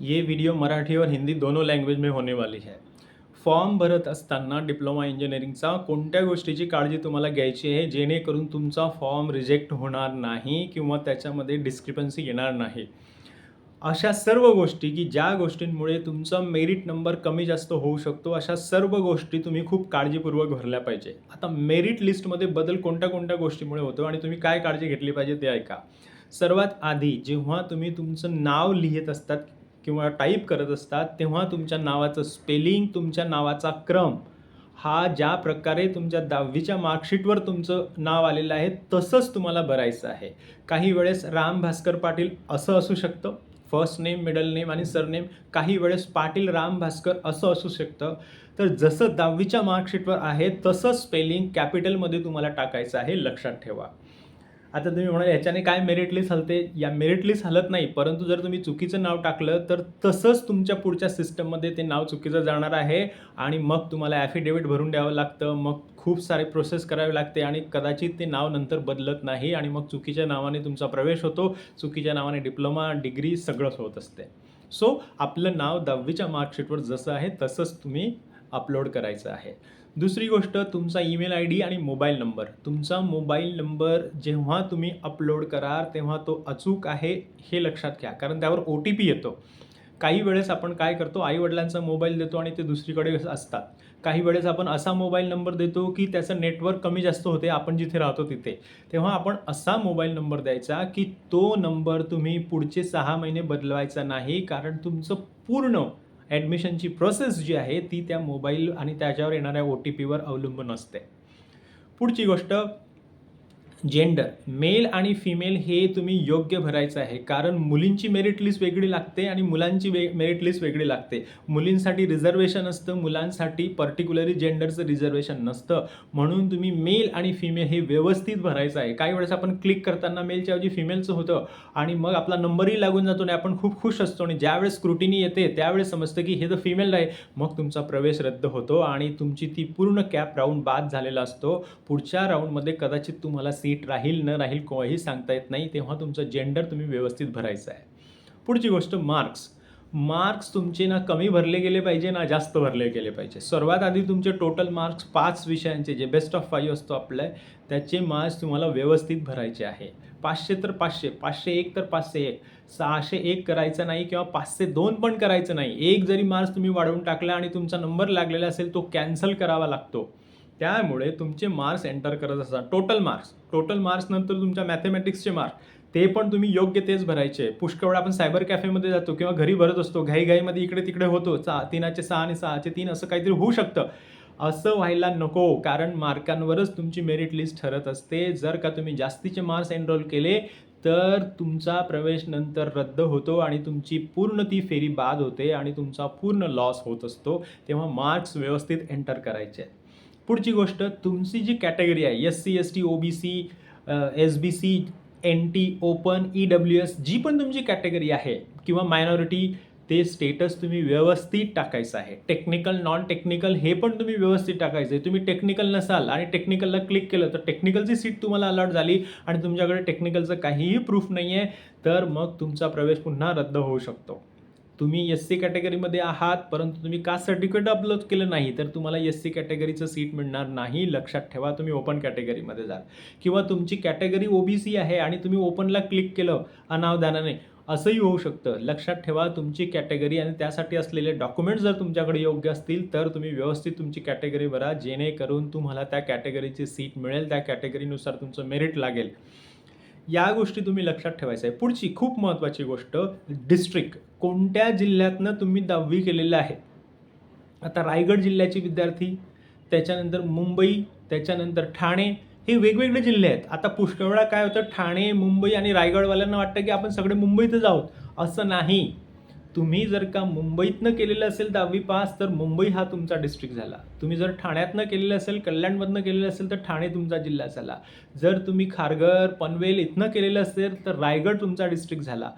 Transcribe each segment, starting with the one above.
ये वीडियो मराठी और हिंदी दोनों लैंग्वेज में होने वाली है। फॉर्म भरत असताना डिप्लोमा इंजिनिअरिंगचा कोणत्या गोष्टीची काळजी तुम्हाला घ्यायची आहे? जेणेकरून तुमचा फॉर्म रिजेक्ट होणार नाही किंवा त्याच्यामध्ये डिस्क्रिपन्सी येणार नाही. अशा सर्व गोष्टी की ज्या गोष्टींमुळे तुमचा मेरिट नंबर कमी जास्त होऊ शकतो अशा सर्व गोष्टी तुम्ही खूप काळजीपूर्वक भरल्या पाहिजे. आता मेरिट लिस्टमध्ये बदल कोणत्या कोणत्या गोष्टीमुळे होतो आणि तुम्ही काय काळजी घेतली पाहिजे ते ऐका. सर्वात आधी जेव्हा तुम्ही तुमचं नाव लिहित असतात किंवा टाईप करत असतात तेव्हा तुमच्या नावाचं स्पेलिंग तुमच्या नावाचा क्रम हा ज्या प्रकारे तुमच्या दहावीच्या मार्कशीटवर तुमचं नाव आलेलं आहे तसंच तुम्हाला भरायचं आहे. काही वेळेस राम भास्कर पाटील असं असू शकतं फर्स्ट नेम मिडल नेम आणि सरनेम काही वेळेस पाटील राम भास्कर असं असू शकतं. तर जसं दहावीच्या मार्कशीटवर आहे तसं स्पेलिंग कॅपिटलमध्ये तुम्हाला टाकायचं आहे लक्षात ठेवा. आता तुम्ही म्हणाल याच्याने काय मेरिट लिस्ट हलते? या मेरिट लिस्ट हलत नाही परंतु जर तुम्ही चुकीचं नाव टाकलं तर तसंच तुमच्या पुढच्या सिस्टममध्ये ते नाव चुकीचं जाणार आहे आणि मग तुम्हाला ॲफिडेविट भरून द्यावं लागतं मग खूप सारे प्रोसेस करावे लागते आणि कदाचित ते नाव नंतर बदलत नाही आणि मग चुकीच्या नावाने तुमचा प्रवेश होतो चुकीच्या नावाने डिप्लोमा डिग्री सगळंच होत असते. सो आपलं नाव दहावीच्या मार्कशीटवर जसं आहे तसंच तुम्ही अपलोड करायचं आहे. दुसरी गोष्ट तुमचा ईमेल आय डी आणि मोबाईल नंबर. तुमचा मोबाईल नंबर जेव्हा तुम्ही अपलोड कराल तेव्हा तो अचूक आहे हे लक्षात घ्या. कारण त्यावर ओ टी पी येतो. काही वेळेस आपण काय करतो आईवडिलांचा मोबाईल देतो आणि ते दुसरीकडे असतात. काही वेळेस आपण असा मोबाईल नंबर देतो की त्याचं नेटवर्क कमी जास्त होते आपण जिथे राहतो तिथे. तेव्हा आपण असा मोबाईल नंबर द्यायचा की तो नंबर तुम्ही पुढचे सहा महिने बदलवायचा नाही कारण तुमचं पूर्ण ॲडमिशनची प्रोसेस जी आहे ती त्या मोबाईल आणि त्याच्यावर येणाऱ्या ओ टी पीवर अवलंबून असते. पुढची गोष्ट जेंडर मेल आणि फिमेल हे तुम्ही योग्य भरायचं आहे. कारण मुलींची मेरिट लिस्ट वेगळी लागते आणि मुलांची वे मेरिट लिस्ट वेगळी लागते. मुलींसाठी रिझर्वेशन असतं मुलांसाठी पर्टिक्युलरी जेंडरचं रिझर्वेशन नसतं. म्हणून तुम्ही मेल आणि फिमेल हे व्यवस्थित भरायचं आहे. काही वेळेस आपण क्लिक करताना मेलच्या ऐवजी फिमेलचं होतं आणि मग आपला नंबरही लागून जातो आणि आपण खूप खुश असतो आणि ज्यावेळेस स्क्रुटिनी येते त्यावेळेस समजतं की हे तर फिमेल आहे. मग तुमचा प्रवेश रद्द होतो आणि तुमची ती पूर्ण कॅप राऊंड बाद झालेला असतो. पुढच्या राऊंडमध्ये कदाचित तुम्हाला सी सीट राहील न राहील कोणाही सांगता येत नाही तेव्हा तुमचं जेंडर तुम्ही व्यवस्थित भरायचं आहे. पुढची गोष्ट मार्क्स मार्क्स तुमचे ना कमी भरले गेले पाहिजे ना जास्त भरले गेले पाहिजे. सर्वात आधी तुमचे टोटल मार्क्स पाच विषयांचे जे बेस्ट ऑफ फाईव्ह असतो आपलं त्याचे मार्क्स तुम्हाला व्यवस्थित भरायचे आहे. पाचशे तर पाचशे पाचशे एक तर पाचशे एक. सहाशे एक करायचं नाही किंवा पाचशे दोन पण करायचं नाही. एक जरी मार्क्स तुम्ही वाढवून टाकला आणि तुमचा नंबर लागलेला असेल तो कॅन्सल करावा लागतो. त्यामुळे तुमचे मार्क्स एंटर करत असतात. टोटल मार्क्स टोटल मार्क्स नंतर तुमच्या मॅथमॅटिक्सचे मार्क्स ते पण तुम्ही योग्य तेच भरायचे. पुष्कळ वेळा आपण सायबर कॅफेमध्ये जातो किंवा घरी भरत असतो. घाईघाईमध्ये इकडे तिकडे होतो. चा तीनाचे सहा आणि सहाचे तीन असं काहीतरी होऊ शकतं. असं व्हायला नको कारण मार्कांवरच तुमची मेरिट लिस्ट ठरत असते. जर का तुम्ही जास्तीचे मार्क्स एनरोल केले तर तुमचा प्रवेश नंतर रद्द होतो आणि तुमची पूर्ण ती फेरी बाद होते आणि तुमचा पूर्ण लॉस होत असतो. तेव्हा मार्क्स व्यवस्थित एंटर करायचे. आहेत पुढची गोष्ट तुमची जी कॅटेगरी आहे S C S T O B C S B C N T open E W S जी पण तुमची कॅटेगरी आहे किंवा मायनॉरिटी ते स्टेटस तुम्ही व्यवस्थित टाकायचं आहे. टेक्निकल नॉन टेक्निकल हे पण तुम्ही व्यवस्थित टाकायचं आहे. तुम्ही टेक्निकल नसाल आणि टेक्निकलला क्लिक केलं तर टेक्निकलची सीट तुम्हाला अलॉट झाली आणि तुमच्याकडे टेक्निकलचं काहीही प्रूफ नाही आहे तर मग तुमचा प्रवेश पुन्हा रद्द होऊ शकतो. तुम्ही एस सी कॅटेगरीमध्ये आहात परंतु तुम्ही कास्ट सर्टिफिकेट अपलोड केलं नाही? तर तुम्हाला एस सी कॅटेगरीचं सीट मिळणार नाही. लक्षात ठेवा तुम्ही ओपन कॅटेगरीमध्ये जाल. किंवा तुमची कॅटेगरी ओ बी सी आहे आणि तुम्ही ओपनला क्लिक केलं अनावधानाने असंही होऊ शकतं. लक्षात ठेवा तुमची कॅटेगरी आणि त्यासाठी असलेले डॉक्युमेंट्स जर तुमच्याकडे योग्य असतील तर तुम्ही व्यवस्थित तुमची कॅटेगरी भरा. जेणेकरून तुम्हाला त्या कॅटेगरीची सीट मिळेल. त्या कॅटेगरीनुसार तुमचं मेरिट लागेल. या गोष्टी तुम्ही लक्षात ठेवायचं आहे. पुढची खूप महत्त्वाची गोष्ट डिस्ट्रिक्ट कोणत्या जिल्ह्यातनं तुम्ही दहावी केलेलं आहे? आता रायगड जिल्ह्याचे विद्यार्थी त्याच्यानंतर मुंबई त्याच्यानंतर ठाणे हे वेगवेगळे जिल्हे आहेत. आता पुष्कळ वेळा काय होतं ठाणे मुंबई आणि रायगडवाल्यांना वाटतं की आपण सगळे मुंबईतच आहोत. असं नाही. तुम्ही जर का मुंबईतनं केलेलं असेल दहावी पास तर मुंबई हा तुमचा डिस्ट्रिक्ट झाला. तुम्ही जर ठाण्यातनं केलेलं असेल कल्याणमधनं केलेलं असेल तर ठाणे तुमचा जिल्हा झाला. जर तुम्ही खारघर पनवेल इथनं केलेलं असेल तर रायगड तुमचा डिस्ट्रिक्ट झाला.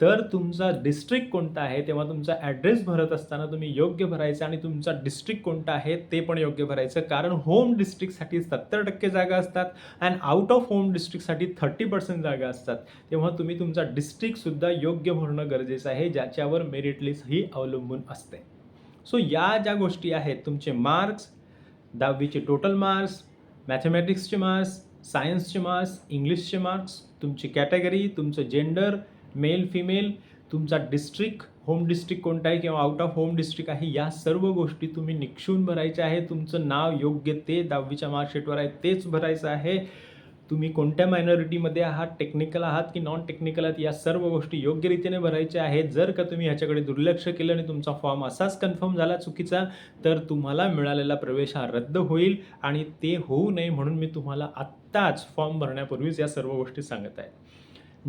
तर तुमचा डिस्ट्रिक्ट कोणता आहे तेव्हा तुमचा ॲड्रेस भरत असताना तुम्ही योग्य भरायचं आणि तुमचा डिस्ट्रिक्ट कोणता आहे ते पण योग्य भरायचं. कारण होम डिस्ट्रिक्टसाठी सत्तर टक्के जागा असतात अँड आउट ऑफ होम डिस्ट्रिक्टसाठी थर्टी पर्सेंट जागा असतात. तेव्हा तुम्ही तुमचा डिस्ट्रिक्टसुद्धा योग्य भरणं गरजेचं आहे ज्याच्यावर मेरिट लिस्ट ही अवलंबून असते. सो या ज्या गोष्टी आहेत तुमचे मार्क्स दहावीचे टोटल मार्क्स मॅथमॅटिक्सचे मार्क्स सायन्सचे मार्क्स इंग्लिशचे मार्क्स तुमची कॅटेगरी तुमचं जेंडर मेल फिमेल तुमचा डिस्ट्रिक्ट होम डिस्ट्रिक्ट कोणता आहे किंवा आउट ऑफ होम डिस्ट्रिक्ट आहे या सर्व गोष्टी तुम्ही निक्षून भरायच्या आहे. तुमचं नाव योग्य ते दहावीच्या मार्कशीटवर आहे तेच भरायचं आहे. तुम्ही कोणत्या मायनॉरिटीमध्ये आहात टेक्निकल आहात की नॉन टेक्निकल आहात या सर्व गोष्टी योग्य रीतीने भरायच्या आहेत. जर का तुम्ही ह्याच्याकडे दुर्लक्ष केलं आणि तुमचा फॉर्म असाच कन्फर्म झाला चुकीचा तर तुम्हाला मिळालेला प्रवेश हा रद्द होईल आणि ते होऊ नये म्हणून मी तुम्हाला आत्ताच फॉर्म भरण्यापूर्वीच या सर्व गोष्टी सांगत आहे.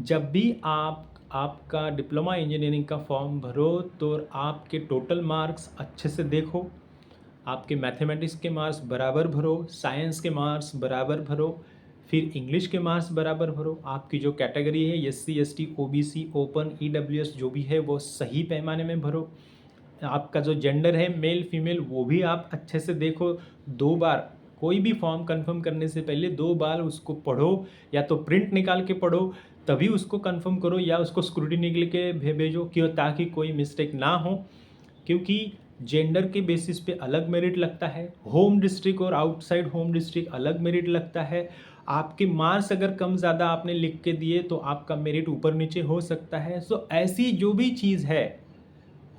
जब भी आप आपका डिप्लोमा इंजीनियरिंग का फॉर्म भरो तो आपके टोटल मार्क्स अच्छे से देखो। आपके मैथमेटिक्स के मार्क्स बराबर भरो, साइंस के मार्क्स बराबर भरो, फिर इंग्लिश के मार्क्स बराबर भरो। आपकी जो कैटेगरी है, S C, S T, O B C, open, E W S, जो भी है, वो सही पैमाने में भरो। आपका जो जेंडर है, मेल, फीमेल, वो भी आप अच्छे से देखो। दो बार कोई भी फॉर्म कंफर्म करने से पहले दो बार उसको पढ़ो, या तो प्रिंट निकाल के पढ़ो, तभी उसको कंफर्म करो, या उसको स्क्रूटिनी के भेजो क्यों ताकि कोई मिस्टेक ना हो। क्योंकि जेंडर के बेसिस पे अलग मेरिट लगता है, होम डिस्ट्रिक्ट और आउटसाइड होम डिस्ट्रिक्ट अलग मेरिट लगता है। आपके मार्क्स अगर कम ज़्यादा आपने लिख के दिए तो आपका मेरिट ऊपर नीचे हो सकता है। सो, ऐसी जो भी चीज़ है,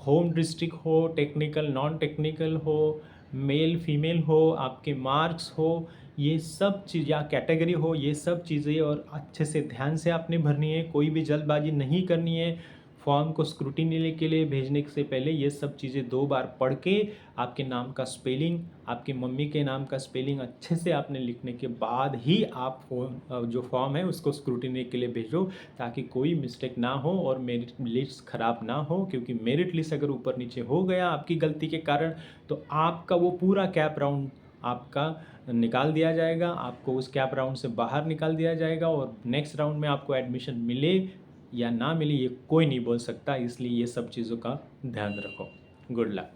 होम डिस्ट्रिक्ट हो, टेक्निकल नॉन टेक्निकल हो मेल फीमेल हो आपके मार्क्स हो ये सब चीज़ या कैटेगरी हो ये सब चीज़ें और अच्छे से ध्यान से आपने भरनी है कोई भी जल्दबाजी नहीं करनी है। फॉर्म को स्क्रूटिनी के लिए भेजने से पहले ये सब चीज़ें दो बार पढ़ के आपके नाम का स्पेलिंग, आपकी मम्मी के नाम का स्पेलिंग अच्छे से आपने लिखने के बाद ही आप जो फॉर्म है उसको स्क्रूटिनी के लिए भेजो ताकि कोई मिस्टेक ना हो और मेरिट लिस्ट ख़राब ना हो क्योंकि मेरिट लिस्ट अगर ऊपर नीचे हो गया आपकी गलती के कारण तो आपका वो पूरा कैप राउंड आपका निकाल दिया जाएगा, आपको उस कैप राउंड से बाहर निकाल दिया जाएगा और नेक्स्ट राउंड में आपको एडमिशन मिले या ना मिली ये कोई नहीं बोल सकता इसलिए ये सब चीज़ों का ध्यान रखो। गुड लक